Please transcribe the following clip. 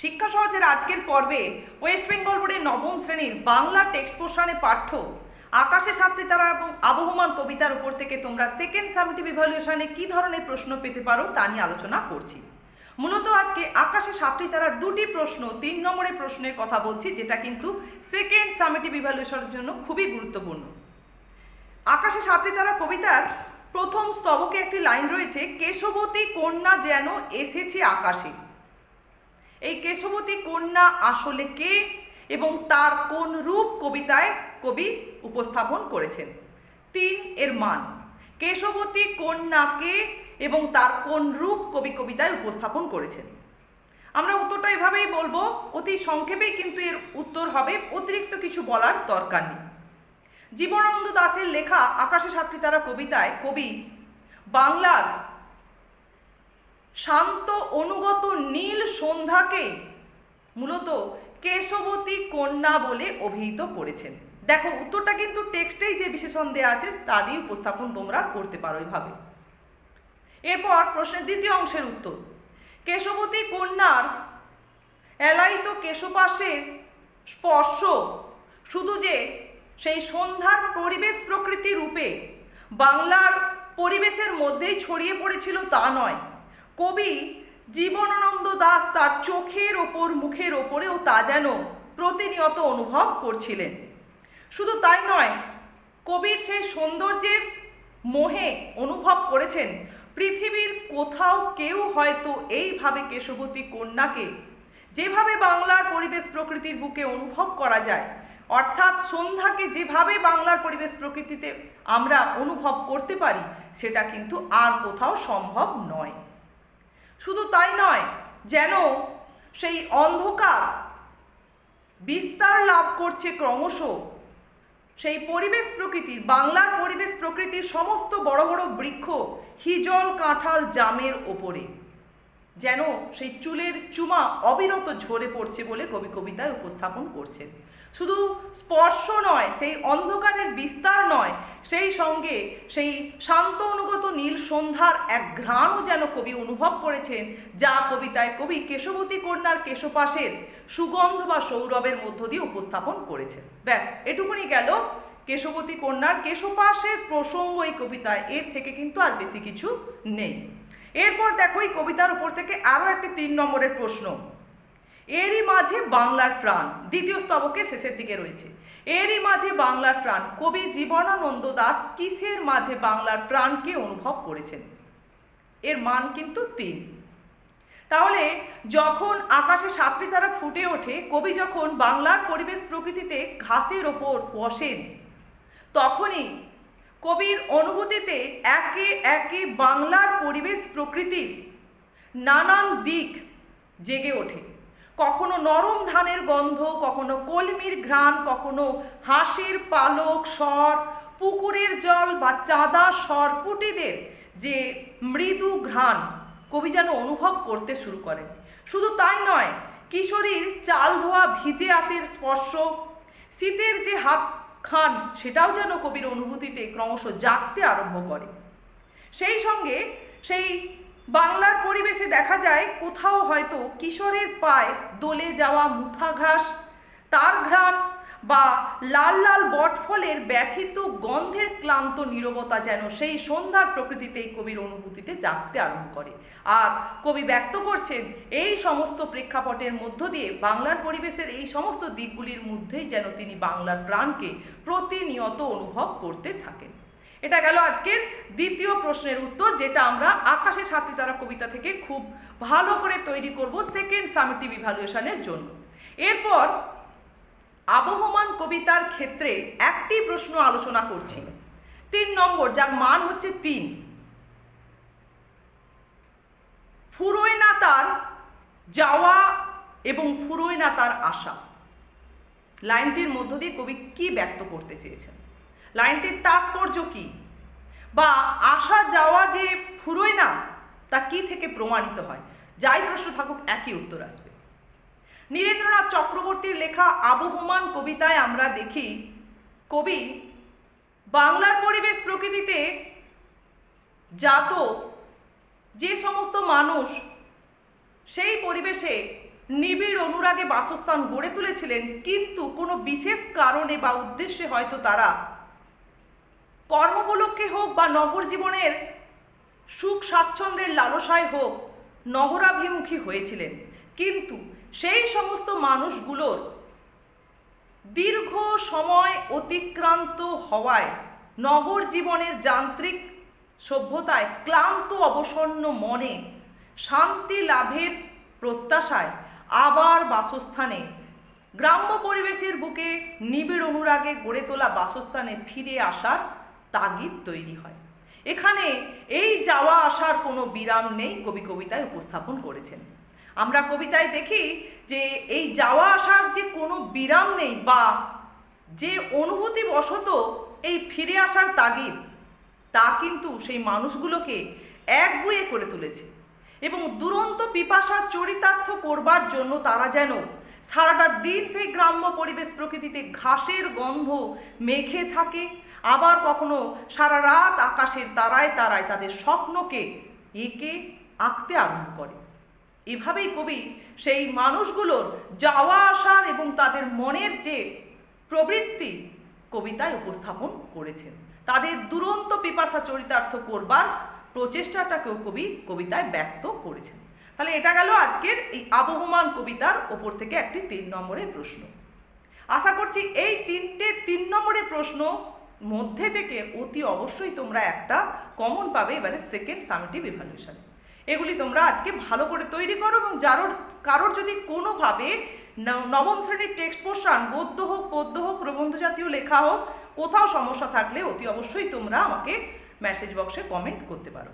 শিক্ষা সহজের আজকের পর্বে ওয়েস্ট বেঙ্গল বোর্ডের নবম শ্রেণির বাংলা টেক্সট পোর্শনে পাঠ্য। আকাশে সাতটি তারা এবং আবহমান কবিতার উপর থেকে তোমরা সেকেন্ড সামটিভ ইভ্যালুয়েশনে কি ধরনের প্রশ্ন পেতে পারো তা নিয়ে আলোচনা করছি। মূলত আজকে আকাশে সাতটি তারার দুটি প্রশ্ন, তিন নম্বরের প্রশ্নের কথা বলছি, যেটা কিন্তু সেকেন্ড সামেটিভ ইভ্যালুয়েশনের জন্য খুবই গুরুত্বপূর্ণ। আকাশে সাতটি তারা কবিতার প্রথম স্তবকে একটি লাইন রয়েছে, কেশবতী কন্যা যেন এসেছে আকাশে। এই কেশবতী কন্যা আসলে কে এবং তার কোন রূপ কবিতায় কবি উপস্থাপন করেছেন? তিন এর মান। কেশবতী কন্যা কে এবং তার কোন রূপ কবি কবিতায় উপস্থাপন করেছেন? আমরা উত্তরটা এভাবেই বলব, অতি সংক্ষেপেই কিন্তু এর উত্তর হবে, অতিরিক্ত কিছু বলার দরকার নেই। জীবনানন্দ দাশের লেখা আকাশে সাতটি তারা কবিতায় কবি বাংলার শান্ত অনুগত নীল সন্ধ্যাকে মূলত কেশবতী কন্যা বলে অভিহিত করেছেন। দেখো, উত্তরটা কিন্তু টেক্সটেই যে বিশেষণ দেওয়া আছে, তা দিয়ে উপস্থাপন তোমরা করতে পারো এভাবে। এরপর প্রশ্নের দ্বিতীয় অংশের উত্তর। কেশবতী কন্যার এলাইত কেশপাশের স্পর্শ শুধু যে সেই সন্ধ্যার পরিবেশ প্রকৃতি রূপে বাংলার পরিবেশের মধ্যেই ছড়িয়ে পড়েছিল তা নয় কবি জীবনানন্দ দাস তার চোখের ওপর, মুখের ওপরেও তা যেন প্রতিনিয়ত অনুভব করছিলেন। শুধু তাই নয়, কবির সেই সৌন্দর্যের মোহে অনুভব করেছেন পৃথিবীর কোথাও কেউ হয়তো এইভাবে কেশবতী কন্যাকে, যেভাবে বাংলার পরিবেশ প্রকৃতির বুকে অনুভব করা যায়, অর্থাৎ সন্ধ্যাকে যেভাবে বাংলার পরিবেশ প্রকৃতিতে আমরা অনুভব করতে পারি, সেটা কিন্তু আর কোথাও সম্ভব নয়। শুধু তাই নয়, যেন সেই অন্ধকার বিস্তার লাভ করছে ক্রমশ। সেই পরিবেশ প্রকৃতির বাংলার পরিবেশ প্রকৃতির সমস্ত বড় বড় বৃক্ষ, হিজল কাঁঠাল জামের ওপরে। যেন সেই চুলের চুমা অবিরত ঝরে পড়ছে বলে কবি কবিতায় উপস্থাপন করছেন। শুধু স্পর্শ নয়, সেই অন্ধকারের বিস্তার নয়, সেই সঙ্গে সেই শান্ত অনুগত নীল সন্ধ্যার এক ঘ্রাণও যেন কবি অনুভব করেছেন, যা কবিতায় কবি কেশবতী কন্যার কেশপাশের সুগন্ধ বা সৌরভের মধ্য দিয়ে উপস্থাপন করেছেন। ব্যাস, এটুকুনি গেল। কেশবতী কন্যার কেশপাশের প্রসঙ্গ এই কবিতায়, এর থেকে কিন্তু আর বেশি কিছু নেই। এরপর দেখো এই কবিতার উপর থেকে আরও একটি তিন নম্বরের প্রশ্ন। এরই মাঝে বাংলার প্রাণ দ্বিতীয় স্তবকের শেষের দিকে রয়েছে। এরই মাঝে বাংলার প্রাণ কবি জীবনানন্দ দাস কিসের মাঝে বাংলার প্রাণকে অনুভব করেছেন? এর মান কিন্তু তিন। তাহলে যখন আকাশে সাতটি তারা ফুটে ওঠে, কবি যখন বাংলার পরিবেশ প্রকৃতিতে ঘাসের ওপর বসেন, তখনই কবির অনুভূতিতে একে একে বাংলার পরিবেশ প্রকৃতির নানান দিক জেগে ওঠে। কখনো নরম ধানের গন্ধ, কখনো কলমির ঘ্রাণ, কখনো হাঁসের পালক স্বর, পুকুরের জল বা চাঁদা সরপুটিদের যে মৃদু ঘ্রাণ, কবি যেন অনুভব করতে শুরু করেন। শুধু তাই নয়, কিশোরীর চাল ধোয়া ভিজে হাতের স্পর্শ, শীতের যে হাত খান, সেটাও যেন কবির অনুভূতিতে ক্রমশ জাগতে আরম্ভ করে। সেই সঙ্গে সেই বাংলার পরিবেশে দেখা যায়, কোথাও হয়তো কিশোরের পায়ে দোলে যাওয়া মুথা ঘাস, তার ঘ্রাণ বা লাল লাল বটফলের ব্যথিত গন্ধের ক্লান্ত নীরবতা যেন সেই সন্ধ্যার প্রকৃতিতেই কবির অনুভূতিতে জাগতে আরম্ভ করে। আর কবি ব্যক্ত করছেন, এই সমস্ত প্রেক্ষাপটের মধ্য দিয়ে বাংলার পরিবেশের এই সমস্ত দিকগুলির মধ্যেই যেন তিনি বাংলার প্রাণকে প্রতিনিয়ত অনুভব করতে থাকেন। এটা গেল আজকের দ্বিতীয় প্রশ্নের উত্তর, যেটা আমরা আকাশে সাতটি তারা কবিতা থেকে খুব ভালো করে তৈরি করব সেকেন্ড সামিটিভ ইভ্যালুয়েশনের জন্য। এরপর আবহমান কবিতার ক্ষেত্রে একটি প্রশ্ন আলোচনা করছি। তিন নম্বর, যার মান হচ্ছে তিন। ফুরোয় না তার যাওয়া এবং ফুরোয় না তার আশা লাইনটির মধ্য দিয়ে কবি কি ব্যক্ত করতে চেয়েছেন? লাইনটির তাৎপর্য কি? বা আসা যাওয়া যে ফুরোয় না, তা কি থেকে প্রমাণিত হয়? যাই প্রশ্ন থাকুক, একই উত্তর আসবে। নীরেন্দ্রনাথ চক্রবর্তীর লেখা আবহমান কবিতায় আমরা দেখি, কবি, বাংলার পরিবেশ প্রকৃতিতে জাত, যে সমস্ত মানুষ সেই পরিবেশে নিবিড় অনুরাগে বাসস্থান গড়ে তুলেছিলেন, কিন্তু কোনো বিশেষ কারণে বা উদ্দেশ্যে হয়তো তারা কর্মোপলক্ষে হোক বা নগর জীবনের সুখ স্বাচ্ছন্দ্যের লালসায় হোক, নগরাভিমুখী হয়েছিলেন। কিন্তু সেই সমস্ত মানুষগুলোর দীর্ঘ সময় অতিক্রান্ত হওয়ায় নগর জীবনের যান্ত্রিক সভ্যতায় ক্লান্ত, অবসন্ন মনে শান্তি লাভের প্রত্যাশায় আবার বাসস্থানে, গ্রাম্য পরিবেশের বুকে নিবিড় অনুরাগে গড়ে তোলা বাসস্থানে ফিরে আসার তাগিদ তৈরি হয়। এখানে এই যাওয়া আসার কোনো বিরাম নেই কবি কবিতায় উপস্থাপন করেছেন। আমরা কবিতায় দেখি যে এই যাওয়া আসার যে কোনো বিরাম নেই বা যে অনুভূতি বশত এই ফিরে আসার তাগিদ, তা কিন্তু সেই মানুষগুলোকে একগুয়ে করে তুলেছে এবং দুরন্ত পিপাসা চরিতার্থ করবার জন্য তারা যেন সারাটা দিন সেই গ্রাম্য পরিবেশ প্রকৃতিতে ঘাসের গন্ধ মেখে থাকে। আবার কখনো সারা রাত আকাশের তারায় তারায় তাদের স্বপ্নকে এঁকে আঁকতে আরম্ভ করে। এভাবেই কবি সেই মানুষগুলোর যাওয়া আসার এবং তাদের মনের যে প্রবৃত্তি কবিতায় উপস্থাপন করেছেন। তাদের দুরন্ত পিপাসা চরিতার্থ করবার প্রচেষ্টাটাকেও কবি কবিতায় ব্যক্ত করেছেন। তাহলে এটা গেল আজকের এই আবহমান কবিতার ওপর থেকে একটি তিন নম্বরের প্রশ্ন। আশা করছি এই তিনটে তিন নম্বরের প্রশ্ন মধ্যে থেকে অতি অবশ্যই তোমরা একটা কমন পাবে এবারে সেকেন্ড সামেটিভ ইভ্যালুয়েশনে এগুলি তোমরা আজকে ভালো করে তৈরি করো এবং যারোর, কারোর যদি কোনোভাবে নবম শ্রেণির টেক্সট পোর্শন গদ্য হোক পদ্য হোক, প্রবন্ধ জাতীয় লেখা হোক, কোথাও সমস্যা থাকলে অতি অবশ্যই তোমরা আমাকে মেসেজ বক্সে কমেন্ট করতে পারো।